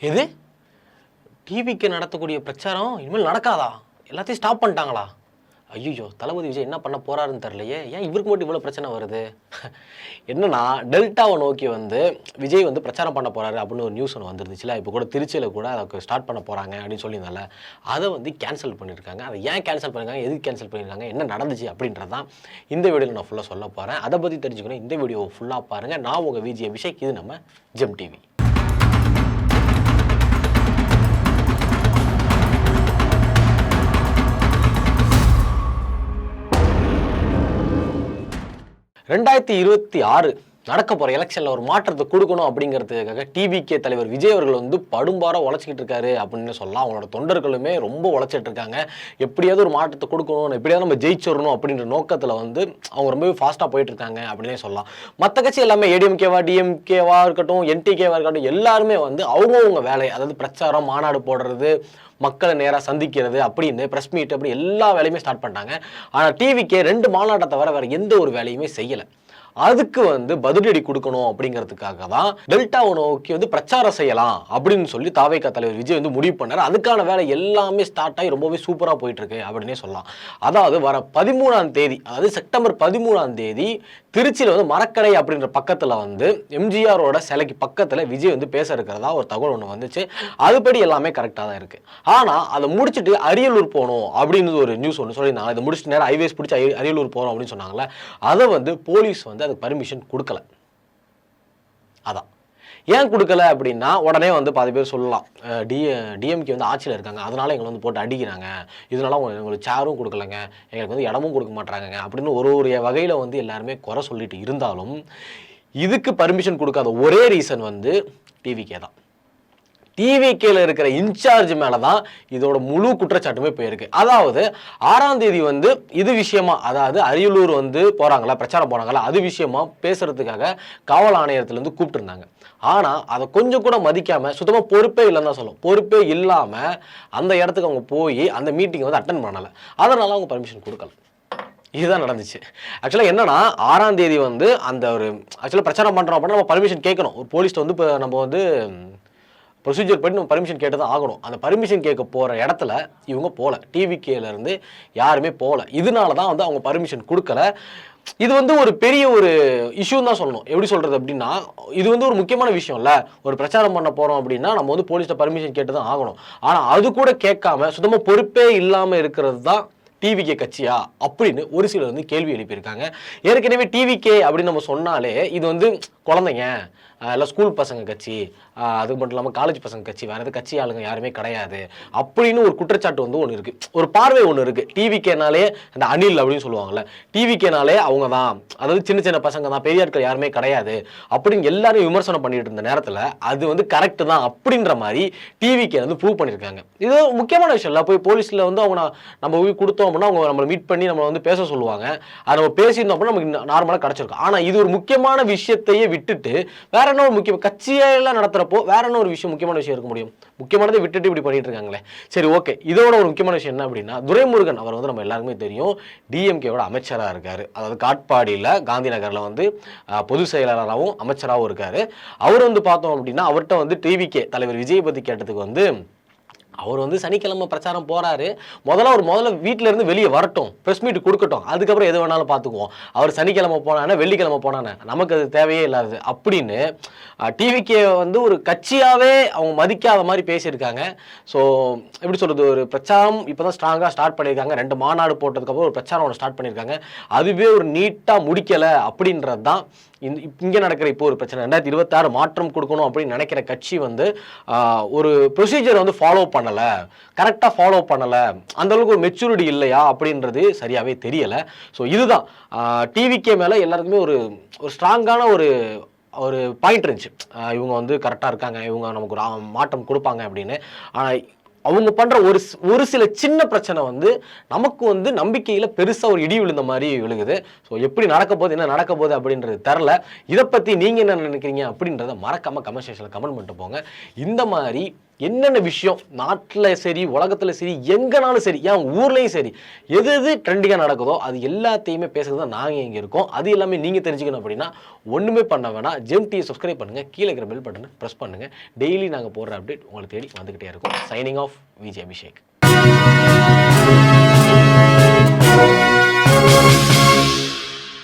எது? டிவிக்கு நடத்தக்கூடிய பிரச்சாரம் இனிமேல் நடக்காதா? எல்லாத்தையும் ஸ்டாப் பண்ணிட்டாங்களா? ஐயோ தளபதி விஜய் என்ன பண்ண போறாருன்னு தெரியலையே. ஏன் இவருக்கு மட்டும் இவ்வளோ பிரச்சனை வருது? என்னன்னா டெல்டாவை நோக்கி வந்து விஜய் வந்து பிரச்சாரம் பண்ண போறாரு அப்படின்னு ஒரு நியூஸ் ஒன்று வந்துருந்துச்சுல இப்போ கூட திருச்சியில் கூட அதை ஸ்டார்ட் பண்ண போறாங்க அப்படின்னு சொல்லியிருந்தால. அதை வந்து கேன்சல் பண்ணியிருக்காங்க. அதை ஏன் கேன்சல் பண்ணியிருக்காங்க? எதுக்கு கேன்சல் பண்ணியிருக்காங்க? என்ன நடந்துச்சு அப்படின்றது தான் இந்த வீடியோவில் நான் ஃபுல்லாக சொல்ல போகிறேன் அதை பற்றி தெரிஞ்சுக்கணும். இந்த வீடியோ ஃபுல்லாக பாருங்கள் நான் உங்கள் விஜய் அபிஷேக். இது நம்ம ஜெம் டிவி ரெண்டாயிரத்தி இருபத்தி ஆறு. நடக்க போகிற எலெக்ஷனில் ஒரு மாற்றத்தை கொடுக்கணும் அப்படிங்கிறதுக்காக டிவிகே தலைவர் விஜய் அவர்கள் வந்து படும்பார உழைச்சிக்கிட்டு இருக்காரு அப்படின்னு சொல்லலாம். அவங்களோட தொண்டர்களுமே ரொம்ப உழைச்சிட்டு இருக்காங்க. எப்படியாவது ஒரு மாற்றத்தை கொடுக்கணும் எப்படியாவது நம்ம ஜெயிச்சிடணும் அப்படின்ற நோக்கத்தில் வந்து அவங்க ரொம்பவே ஃபாஸ்ட்டாக போயிட்டு இருக்காங்க அப்படின்னே சொல்லலாம். மற்ற கட்சி எல்லாமே ஏடிஎம்கேவா டிஎம்கேவா இருக்கட்டும் என்டிகேவா இருக்கட்டும் எல்லாருமே வந்து அவங்கவுங்க வேலை அதாவது பிரச்சாரம் மாநாடு போடுறது மக்களை நேராக சந்திக்கிறது அப்படின்னு ப்ரெஸ் மீட் அப்படி எல்லா வேலையுமே ஸ்டார்ட் பண்ணிட்டாங்க. ஆனால் டிவிக்கே ரெண்டு மாநாட்டை தவிர வேறு எந்த ஒரு வேலையுமே செய்யலை. அதுக்கு வந்து பதிலடி கொடுக்கணும் அப்படிங்கிறதுக்காக தான் டெல்டாவை நோக்கி வந்து பிரச்சாரம் செய்யலாம் அப்படின்னு சொல்லி தாவேக்கா தலைவர் விஜய் வந்து முடிவு பண்ணார். அதுக்கான வேலை எல்லாமே ஸ்டார்ட் ஆகி ரொம்பவே சூப்பராக போயிட்டு இருக்கு அப்படின்னே சொல்லலாம். அதாவது வர பதிமூணாம் தேதி அதாவது செப்டம்பர் பதிமூணாம் தேதி திருச்சியில் வந்து மரக்கடை அப்படின்ற பக்கத்தில் வந்து எம்ஜிஆரோட சிலைக்கு பக்கத்தில் விஜய் வந்து பேச இருக்கிறதா ஒரு தகவல் ஒன்று வந்துச்சு. அதுபடி எல்லாமே கரெக்டாக தான் இருக்குது ஆனால் அதை முடிச்சுட்டு அரியலூர் போகணும் அப்படின்னு ஒரு நியூஸ் ஒன்று சொல்லியிருந்தாங்க. இதை முடிச்சுட்டு நேரம் ஹைவேஸ் பிடிச்சி அரியலூர் போகிறோம் அப்படின்னு சொன்னாங்களே அதை வந்து போலீஸ் வந்து அதுக்கு பர்மிஷன் கொடுக்கல. ஏன் கொடுக்கல அப்படின்னா உடனே வந்து பாதி பேர் சொல்லலாம். டி டிஎம்கே வந்து ஆட்சியில் இருக்காங்க. அதனால எங்களை வந்து போட்டு அடிக்கிறாங்க. இதனால உங்களுக்கு எங்களுக்கு சேரும் கொடுக்கலங்க. எங்களுக்கு வந்து இடமும் கொடுக்க மாட்டாங்க அப்படின்னு ஒரு ஒரு வகையில் வந்து எல்லாருமே குறை சொல்லிட்டு இருந்தாலும் இதுக்கு பர்மிஷன் கொடுக்காத ஒரே ரீசன் வந்து டிவிக்கே தான். டிவிகேல இருக்கிற இன்சார்ஜ் மேலே தான் இதோட முழு குற்றச்சாட்டுமே போயிருக்கு. அதாவது ஆறாம் தேதி வந்து இது விஷயமா அதாவது அரியலூர் வந்து போகிறாங்களா பிரச்சாரம் போகிறாங்களா அது விஷயமா பேசுறதுக்காக காவல் ஆணையத்திலேருந்து கூப்பிட்டுருந்தாங்க. ஆனால் அதை கொஞ்சம் கூட மதிக்காமல் சுத்தமாக பொறுப்பே இல்லைன்னு தான் சொல்லும் பொறுப்பே இல்லாமல் அந்த இடத்துக்கு அவங்க போய் அந்த மீட்டிங் வந்து அட்டன் பண்ணலை. அதனால் அவங்க பர்மிஷன் கொடுக்கல. இதுதான் நடந்துச்சு. ஆக்சுவலாக என்னன்னா ஆறாம் தேதி வந்து அந்த ஒரு ஆக்சுவலாக பிரச்சாரம் பண்ணுறோம் அப்படின்னா நம்ம பர்மிஷன் கேட்கணும். ஒரு போலீஸ்ட்டு வந்து இப்போ நம்ம வந்து ப்ரொசீஜர் படி நம்ம பர்மிஷன் கேட்டு தான் ஆகணும். அந்த பர்மிஷன் கேட்க போகிற இடத்துல இவங்க போகல டிவிகேலேருந்து யாருமே போகல இதனால தான் வந்து அவங்க பர்மிஷன் கொடுக்கல. இது வந்து ஒரு பெரிய ஒரு இஷ்யூ தான் சொல்லணும். எப்படி சொல்கிறது அப்படின்னா இது வந்து ஒரு முக்கியமான விஷயம் இல்லை ஒரு பிரச்சாரம் பண்ண போகிறோம் அப்படின்னா நம்ம வந்து போலீஸ்ட்ட பர்மிஷன் கேட்டு தான் ஆகணும். ஆனால் அது கூட கேட்காம சுத்தமாக பொறுப்பே இல்லாமல் இருக்கிறது தான் டிவிகே கட்சியா? அப்படின்னு ஒரு சிலர் வந்து கேள்வி எழுப்பியிருக்காங்க. ஏற்கனவே டிவிகே அப்படின்னு நம்ம சொன்னாலே இது வந்து குழந்தைங்க இல்லை ஸ்கூல் பசங்க கட்சி அது மட்டும் இல்லாமல் காலேஜ் பசங்க கட்சி வேறு எது கட்சி ஆளுங்க யாருமே கிடையாது. அப்படின்னு ஒரு குற்றச்சாட்டு வந்து ஒன்று இருக்குது ஒரு பார்வை ஒன்று இருக்குது டிவிக்கேனாலே அந்த அனில் அப்படின்னு சொல்லுவாங்கள்ல டிவிக்கேனாலே அவங்க தான். அதாவது சின்ன சின்ன பசங்க தான். பெரிய ஆட்கள் யாருமே கிடையாது. அப்படின்னு எல்லாரும் விமர்சனம் பண்ணிட்டு இருந்த நேரத்தில் அது வந்து கரெக்டு தான் அப்படின்ற மாதிரி டிவிக்கே வந்து ப்ரூவ் பண்ணியிருக்காங்க இது முக்கியமான விஷயம் இல்லை. போய் போலீஸில் வந்து அவங்க நம்ம போய் கொடுத்தோம் அப்படின்னா அவங்க நம்மளை மீட் பண்ணி நம்மளை வந்து பேச சொல்லுவாங்க. அதை நம்ம பேசியிருந்தோம் அப்படின்னா நமக்கு நார்மலாக கிடச்சிருக்கும். ஆனால் இது ஒரு முக்கியமான விஷயத்தையே விட்டுட்டு வேற என்ன ஒரு முக்கிய கட்சியெல்லாம் நடத்துறப்போ வேற என்ன ஒரு விஷயம் முக்கியமான விஷயம் இருக்க முடியும்? முக்கியமானதை விட்டுட்டு இப்படி பண்ணிட்டு இருக்காங்களே. சரி ஓகே இதோட ஒரு முக்கியமான விஷயம் என்ன அப்படின்னா துரைமுருகன் அவர் வந்து நம்ம எல்லாருக்குமே தெரியும். டிஎம்கேவோட அமைச்சராக இருக்காரு. அதாவது காட்பாடியில் காந்தி நகரில் வந்து பொது பொதுச் செயலாளராகவும் அமைச்சராகவும் இருக்காரு. அவர் வந்து பார்த்தோம் அப்படின்னா அவர்கிட்ட வந்து டிவிகே தலைவர் விஜய் பற்றி கேட்டதுக்கு வந்து அவர் வந்து சனிக்கிழமை பிரச்சாரம் போகிறாரு முதல்ல அவர் முதல்ல வீட்டிலேருந்து வெளியே வரட்டும். ப்ரெஸ் மீட் கொடுக்கட்டும். அதுக்கப்புறம் எது வேணாலும் பார்த்துக்குவோம் அவர் சனிக்கிழமை போனானே வெள்ளிக்கிழமை போனானே நமக்கு அது தேவையே இல்லாதது. அப்படின்னு டிவிக்கே வந்து ஒரு கட்சியாகவே அவங்க மதிக்காத மாதிரி பேசியிருக்காங்க. ஸோ எப்படி சொல்கிறது ஒரு பிரச்சாரம் இப்போ தான் ஸ்ட்ராங்காக ஸ்டார்ட் பண்ணியிருக்காங்க. ரெண்டு மாநாடு போட்டதுக்கப்புறம் ஒரு பிரச்சாரம் ஒன்று ஸ்டார்ட் பண்ணியிருக்காங்க. அதுவே ஒரு நீட்டாக முடிக்கலை அப்படின்றது தான் இந்த இங்கே நடக்கிற இப்போ ஒரு பிரச்சனை. ரெண்டாயிரத்தி இருபத்தாறு மாற்றம் கொடுக்கணும் அப்படின்னு நினைக்கிற கட்சி வந்து ஒரு ப்ரொசீஜர் வந்து ஃபாலோ பண்ணலை. கரெக்டாக ஃபாலோ பண்ணலை. அந்தளவுக்கு ஒரு மெச்சூரிட்டி இல்லையா அப்படின்றது சரியாகவே தெரியலை. ஸோ இதுதான். டிவிக்கே மேலே எல்லாருக்குமே ஒரு ஒரு ஸ்ட்ராங்கான ஒரு ஒரு பாயிண்ட் இருந்துச்சு. இவங்க வந்து கரெக்டாக இருக்காங்க. இவங்க நமக்கு ஒரு மாற்றம் கொடுப்பாங்க அப்படின்னு. ஆனால் அவங்க பண்ணுற ஒரு ஒரு சில சின்ன பிரச்சனை வந்து நமக்கு வந்து நம்பிக்கையில் பெருசாக ஒரு இடி விழுந்த மாதிரி விழுகுது. ஸோ எப்படி நடக்க போகுது என்ன நடக்க போகுது அப்படின்றது தெரில இதை பற்றி நீங்கள் என்ன நினைக்கிறீங்க அப்படின்றத மறக்காமல் கமெண்ட் செக்ஷனில் கமெண்ட் பண்ணிட்டு போங்க. இந்த மாதிரி என்னென்ன விஷயம் நாட்டில் சரி உலகத்தில் சரி எங்கேனாலும் சரி ஏன் ஊர்லேயும் சரி எது எது ட்ரெண்டிங்காக நடக்குதோ அது எல்லாத்தையுமே பேசுகிறது தான் நாங்கள் இங்கே இருக்கோம். அது எல்லாமே நீங்கள் தெரிஞ்சுக்கணும் அப்படின்னா ஒன்றுமே பண்ண வேணாம். ஜெம் டிவி சப்ஸ்கிரைப் பண்ணுங்கள் கீழே இருக்கிற பெல் பட்டனை ப்ரெஸ் பண்ணுங்கள் டெய்லி நாங்கள் போடுற அப்டேட் உங்களை தேடி வந்துக்கிட்டே இருக்கோம். Signing off Vijay Abhishek.